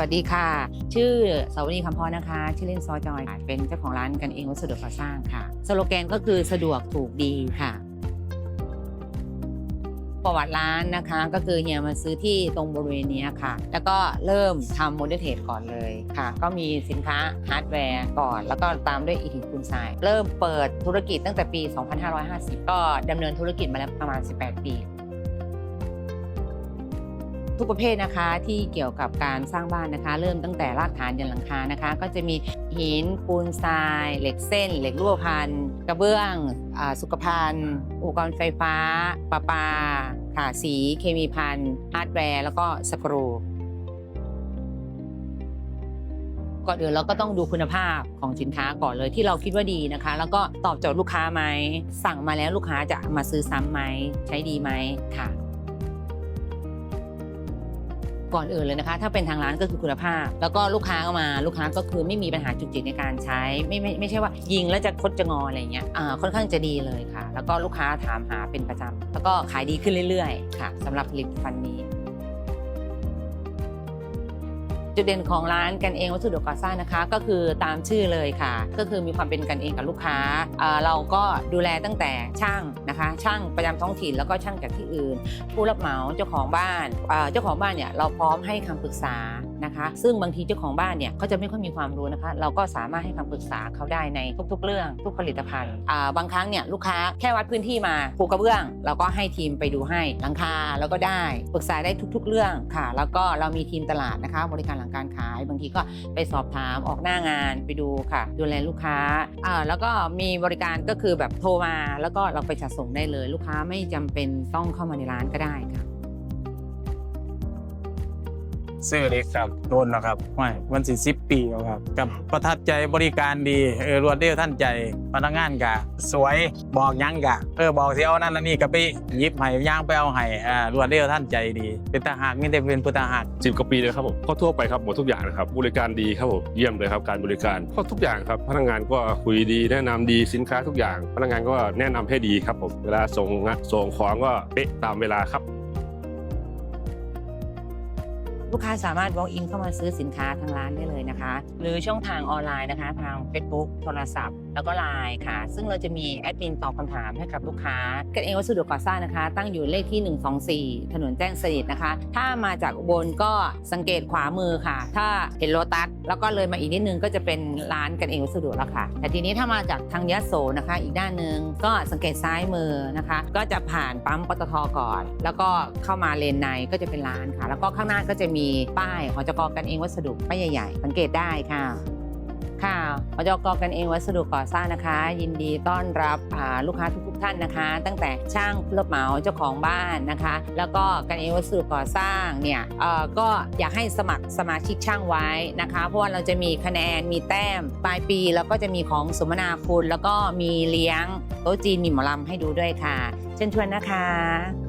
วัสดีค่ะ ชื่อสาวนีคำพรนะคะ ชื่อเล่นซอจอยเป็นเจ้าของร้านกันเองวัสดุก่อสร้างค่ะ สโลแกนก็คือสะดวกถูกดีค่ะ ประวัติร้านนะคะก็คือเฮียมาซื้อที่ตรงบริเวณนี้ค่ะ แล้วก็เริ่มทำโมเดลเทรดก่อนเลยค่ะ ก็มีสินค้าฮาร์ดแวร์ก่อน แล้วก็ตามด้วยอีทิคุณทราย เริ่มเปิดธุรกิจตั้งแต่ปี 2550 ก็ดำเนินธุรกิจมาแล้วประมาณ 18 ปี ทุกประเภทนะคะที่เกี่ยวกับการสร้างบ้านนะคะ เริ่มตั้งแต่รากฐานยันหลังคานะคะ ก็จะมีหินปูนทราย เหล็กเส้น เหล็กรูปพันกระเบื้องอสุขภัณฑ์อุปกรณ์ไฟฟ้าประปาค่ะสีเคมีพันฮาร์ดแวร์แล้วก็สกรูก่อนอื่นเราก็ต้องดูคุณภาพของสินค้าก่อนเลยที่เราคิดว่าดีนะคะ แล้วก็ตอบโจทย์ลูกค้าไหมสั่งมาแล้วลูกค้าจะมาซื้อซ้ำไหมใช้ดีไหมค่ะ ก่อนอื่นเลยนะคะ ถ้าเป็นทางร้านก็คือคุณภาพ แล้วก็ลูกค้าก็มาลูกค้าก็คือไม่มีปัญหาจุกจิกในการใช้ ไม่ไม่ไม่ใช่ว่ายิงแล้วจะคดจะงออะไรเงี้ยอ่ค่อนข้างจะดีเลยค่ะ แล้วก็ลูกค้าถามหาเป็นประจำแล้วก็ขายดีขึ้นเรื่อยๆ ค่ะสำหรับผลิตภัณฑ์นี้ จุดเด่นของร้านกันเองวัสดุก่อสร้างนะคะ ก็คือตามชื่อเลยค่ะ ก็คือมีความเป็นกันเองกับลูกค้าเเราก็ดูแลตั้งแต่ช่างนะคะ ช่างประจำท้องถิ่นแล้วก็ช่างจากที่อื่น ผู้รับเหมาเจ้าของบ้านเเจ้าของบ้านเนี่ยเราพร้อมให้คำปรึกษา นะคะ ซึ่งบางทีเจ้าของบ้านเนี่ยเขาจะไม่ค่อยมีความรู้นะคะ เราก็สามารถให้คำปรึกษาเขาได้ในทุก ๆ เรื่องทุกผลิตภัณฑ์อ่าบางครั้งเนี่ยลูกค้าแค่วัดพื้นที่มาปูกระเบื้อง เราก็ให้ทีมไปดูให้หลังคาแล้วก็ได้ปรึกษาได้ทุก ๆ เรื่องค่ะ แล้วก็เรามีทีมตลาดนะคะ บริการหลังการขาย บางทีก็ไปสอบถามออกหน้างานไปดูค่ะ ดูแลลูกค้าอ่าแล้วก็มีบริการก็คือแบบโทรมา แล้วก็เราไปจัดส่งได้เลย ลูกค้าไม่จำเป็นต้องเข้ามาในร้านก็ได้ค่ะ ซื้อเล็กครับโดนแล้วครับไม่วันสิสิบปีแล้วครับ กับประทับใจบริการดีเออรวดเร็วท่านใจพนักงานกะสวยบอกหยังกะเออบอกสิเอานั่นอันนี่ก็ไปหยิบให้ย่างไปเอาให้อ่ารวดเร็วท่านใจดี เป็นทหารไม่ได้เป็นผู้ทหารสิบกว่าปีเลยครับผมก็ทั่วไปครับหมดทุกอย่างนะครับบริการดีครับผมเยี่ยมเลยครับการบริการก็ทุกอย่างครับพนักงานก็คุยดีแนะนำดีสินค้าทุกอย่าง พนักงานก็แนะนำให้ดีครับผมเวลาส่งงานส่งของก็เป๊ะตามเวลาครับ ลูกค้าสามารถ walk in เข้ามาซื้อสินค้าทางร้านได้เลยนะคะ หรือช่องทางออนไลน์นะคะ ทาง Facebook โทรศัพท์ แล้วก็ไลน์ค่ะ ซึ่งเราจะมีแอดมินตอบคำถามให้กับลูกค้ากันเองวัสดุก่อสร้างนะคะ ตั้งอยู่เลขที่ 124 ถนนแจ้งสนิทนะคะ ถ้ามาจากอุบลก็สังเกตขวามือค่ะ ถ้าเห็นโลตัสแล้วก็เลยมาอีกนิดนึงก็จะเป็นร้านกันเองวัสดุแล้วค่ะ แต่ทีนี้ถ้ามาจากทางยะโสนะคะ อีกด้านหนึ่งก็สังเกตซ้ายมือนะคะ ก็จะผ่านปั๊มปตทก่อน แล้วก็เข้ามาเลนในก็จะเป็นร้านค่ะ แล้วก็ข้างหน้าก็จะมีป้ายหอจกกันเองวัสดุป้ายใหญ่ๆ สังเกตได้ค่ะ ค่ะหอจกกันเองวัสดุก่อสร้างนะคะ ยินดีต้อนรับลูกค้าทุกๆท่านนะคะ ตั้งแต่ช่างผู้รับเหมาเจ้าของบ้านนะคะ แล้วก็กันเองวัสดุก่อสร้างเนี่ยเออก็อยากให้สมัครสมาชิกช่างไว้นะคะ เพราะว่าเราจะมีคะแนนมีแต้มปลายปีแล้วก็จะมีของสมนาคุณแล้วก็มีเลี้ยงโต๊ะจีนมีหมอลำให้ดูด้วยค่ะ เชิญชวนนะคะ